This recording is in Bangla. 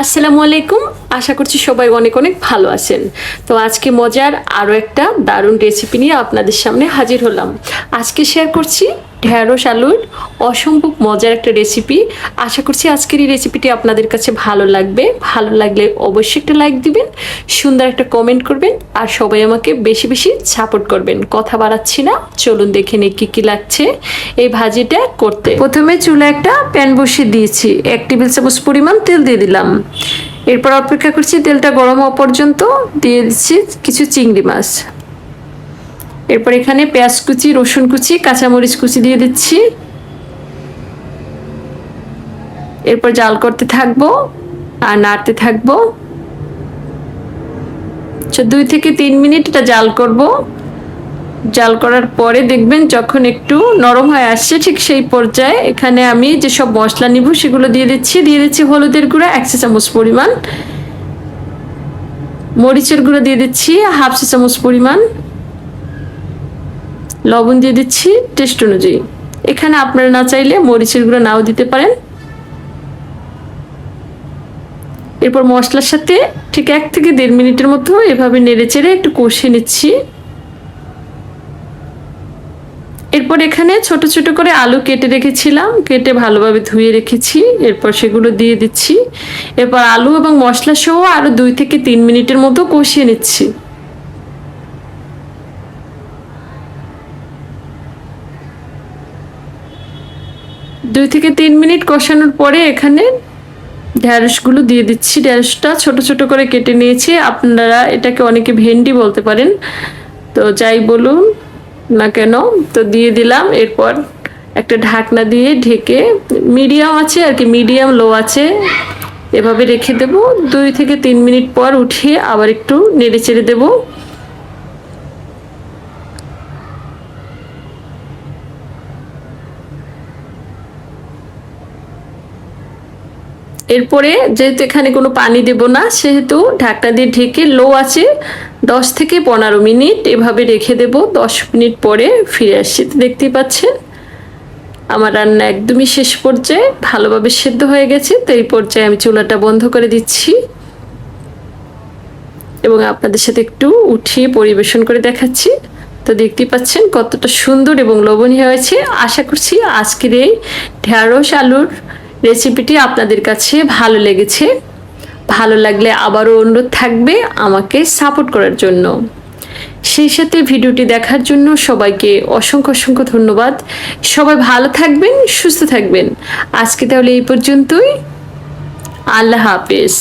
আসসালামু আলাইকুম। আশা করছি সবাই অনেক অনেক ভালো আছেন। তো আজকে মজার আরও একটা দারুণ রেসিপি নিয়ে আপনাদের সামনে হাজির হলাম। আজকে শেয়ার করছি ঢেঁড়স আলুর অসম্ভব মজার একটা রেসিপি আশা করছি আজকের এই রেসিপিটি আপনাদের কাছে ভালো লাগবে। ভালো লাগলে অবশ্যই একটা লাইক দিবেন, সুন্দর একটা কমেন্ট করবেন, আর সবাই আমাকে বেশি বেশি সাপোর্ট করবেন। কথা বাড়াচ্ছি না, চলুন দেখে নিই কী কী লাগছে এই ভাজিটা করতে। প্রথমে চুলে একটা প্যান বসিয়ে দিয়েছি। এক টেবিল চামচ পরিমাণ তেল দিয়ে দিলাম। এরপর অপেক্ষা করছি তেলটা গরম হওয়া পর্যন্ত। দিয়ে দিচ্ছি কিছু চিংড়ি মাছ। এরপর এখানে পেঁয়াজ কুচি রসুন কুচি কাঁচামরিচ কুচি দিয়ে দিচ্ছি। এরপর জাল করতে থাকব আর নাড়তে থাকব। আচ্ছা, দুই থেকে তিন মিনিট এটা জাল করব। জাল করার পরে দেখবেন যখন একটু নরম হয়ে আসছে, ঠিক সেই পর্যায়ে এখানে আমি যেসব মশলা নিব সেগুলো দিয়ে দিচ্ছি। দিয়ে দিচ্ছি হলুদের গুঁড়া, এক চা চামচ পরিমাণ। মরিচের গুঁড়ো দিয়ে দিচ্ছি, হাফ চা চামচ পরিমাণ। লবণ দিয়ে দিচ্ছি টেস্ট অনুযায়ী। এখানে আপনারা না চাইলে মরিচের গুঁড়ো নাও দিতে পারেন। এরপর মশলার সাথে ঠিক এক থেকে দেড় মিনিটের মতো এভাবে নেড়ে চেড়ে একটু কষিয়ে নিচ্ছি। এরপর এখানে ছোট ছোট করে আলু কেটে রেখেছিলাম, কেটে ভালোভাবে ধুয়ে রেখেছি, এরপর সেগুলো দিয়ে দিচ্ছি। এরপর আলু এবং মশলা সহ আরও দুই থেকে তিন মিনিটের মতো কষিয়ে নিচ্ছি। দুই থেকে তিন মিনিট কষানোর পরে এখানে ঢ্যাঁড়সগুলো দিয়ে দিচ্ছি। ঢ্যাঁড়সটা ছোট ছোট করে কেটে নিয়েছি। আপনারা এটাকে অনেকে ভেন্ডি বলতে পারেন। তো যাই বলুন। না কেন? তো দিয়ে দিলাম, এরপর একটা ঢাকনা দিয়ে ঢেকে মিডিয়াম আছে আর কি মিডিয়াম লো আছে, এভাবে রেখে দেব। দুই থেকে তিন মিনিট পর উঠিয়ে আবার একটু নেড়ে চেড়ে দেবো। এরপরে যেহেতু এখানে কোনো পানি দেব না, সেহেতু ঢাকনা দিয়ে ঢেকে লো আছে দশ থেকে পনেরো মিনিট এভাবে রেখে দেব। দশ মিনিট পরে ফিরে আসছি। দেখতেই পাচ্ছেন, আমার রান্না একদমই শেষ পর্যায়ে, ভালোভাবে সেদ্ধ হয়ে গেছে। তো এই পর্যায়ে আমি চুলাটা বন্ধ করে দিচ্ছি এবং আপনাদের সাথে একটু উঠিয়ে পরিবেশন করে দেখাচ্ছি। তো দেখতেই পাচ্ছেন কতটা সুন্দর এবং লোভনীয় হয়েছে। আশা করছি আজকের এই ঢ্যাঁড়স আলুর রেসিপিটি আপনাদের কাছে ভালো লেগেছে। ভালো লাগলে আবারও অনুরোধ থাকবে আমাকে সাপোর্ট করার জন্য। সেই সাথে ভিডিওটি দেখার জন্য সবাইকে অসংখ্য অসংখ্য ধন্যবাদ। সবাই ভালো থাকবেন, সুস্থ থাকবেন। আজকে তাহলে এই পর্যন্তই। আল্লাহ হাফেজ।